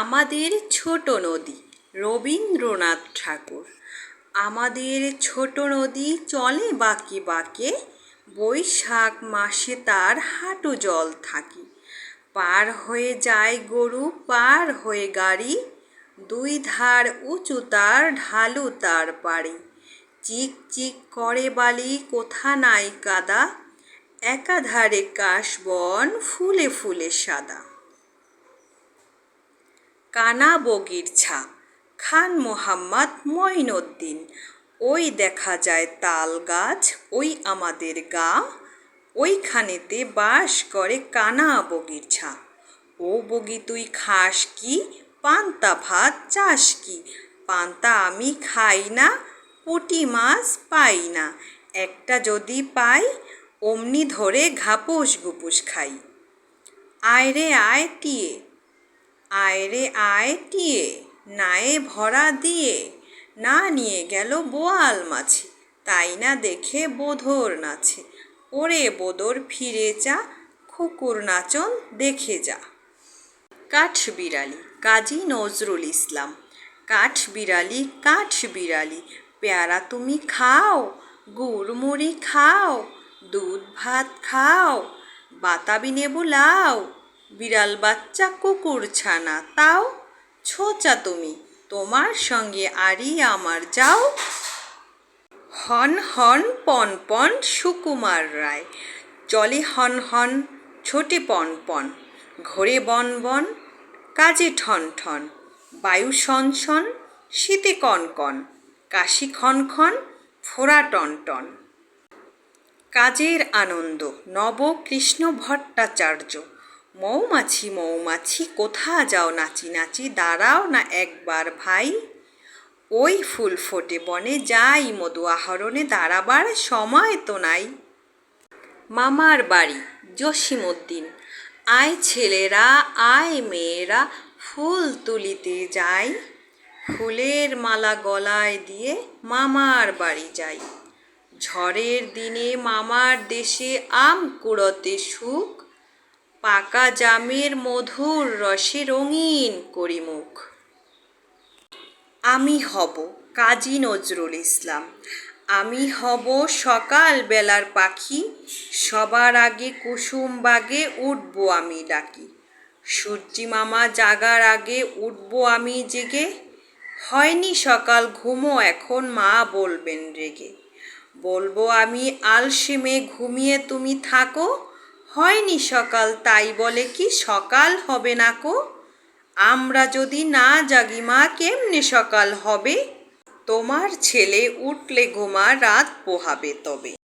আমাদের ছোট নদী, রবীন্দ্রনাথ ঠাকুর। আমাদের ছোট নদী চলে বাঁকে বাঁকে, বৈশাখ মাসে তার হাঁটু জল থাকে। পার হয়ে যায় গরু, পার হয়ে গাড়ি, দুই ধার উঁচু তার ঢালু তার পাড়ি। চিক চিক করে বালি, কোথা নাই কাদা, একাধারে কাশবন ফুলে ফুলে সাদা। কানা বগির ছা। খান মোহাম্মদ মঈনুদ্দিন, ওই দেখা যায় তাল গাছ, ওই আমাদের গা, ওইখানেতে বাস করে কানা বগির ছা। ও বগি তুই খাস কি, পান্তা ভাত চাস কি? পান্তা আমি খাই না, পুঁটি মাছ পাই না। একটা যদি পাই, অমনি ধরে ঘাপুস গুপুস খাই। আয় রে আয় টিয়ে। আয় রে আয় টিয়ে, নায়ে ভরা দিয়ে। না নিয়ে গেল বোয়াল মাছি, তাই না দেখে বোধর নাছে। ওরে বোদর ফিরে যা, খুকুর নাচন দেখে যা। কাঠ বিড়ালি, কাজী নজরুল ইসলাম। কাঠ বিড়ালি কাঠ বিড়ালি, পেয়ারা তুমি খাও গুড় মুড়ি খাও, দুধ ভাত খাও, বাতাবি নেবু লাও বিড়াল বাচ্চা কুকুর ছানা, তাও ছোচা তুমি। তোমার সঙ্গে আরি আমার যাও। হন হন পন পন সুকুমার রায়। চলে হন হন ছোটে পন পন। ঘোরে বন বন, কাজে ঠন ঠন। বায়ু শন শীতে কন কন। কাশি খন খন ফোড়া টন টন। কাজের আনন্দ, নব কৃষ্ণ ভট্টাচার্য। মৌমাছি মৌমাছি কোথা যাও নাচি নাচি, দাঁড়াও না একবার ভাই। ওই ফুল ফোটে বনে, যাই মধু আহরণে, দাঁড়াবার সময় তো নাই। মামার বাড়ি, জসিমউদ্দিন। আয় ছেলেরা, আয় মেয়েরা, ফুল তুলিতে যাই। ফুলের মালা গলায় দিয়ে মামার বাড়ি যাই। ঝড়ের দিনে মামার দেশে আম কুড়োতে সুখ পাকা জামের মধুর রসে রঙিন করি মুখ আমি হব কাজী নজরুল ইসলাম। আমি হব সকাল বেলার পাখি। সবার আগে কুসুম বাগে উঠব আমি ডাকি। সূর্যি মামা জাগার আগে উঠব আমি জেগে। হয়নি সকাল ঘুমো, এখন মা বলবেন রেগে। বলব আমি আলসেমে ঘুমিয়ে তুমি থাকো। হয়নি সকাল, তাই বলে কি সকাল হবে না কো? আমরা যদি না জাগি, মা কেমনে সকাল হবে? তোমার ছেলে উঠলে ঘুমা, রাত পোহাবে তবে।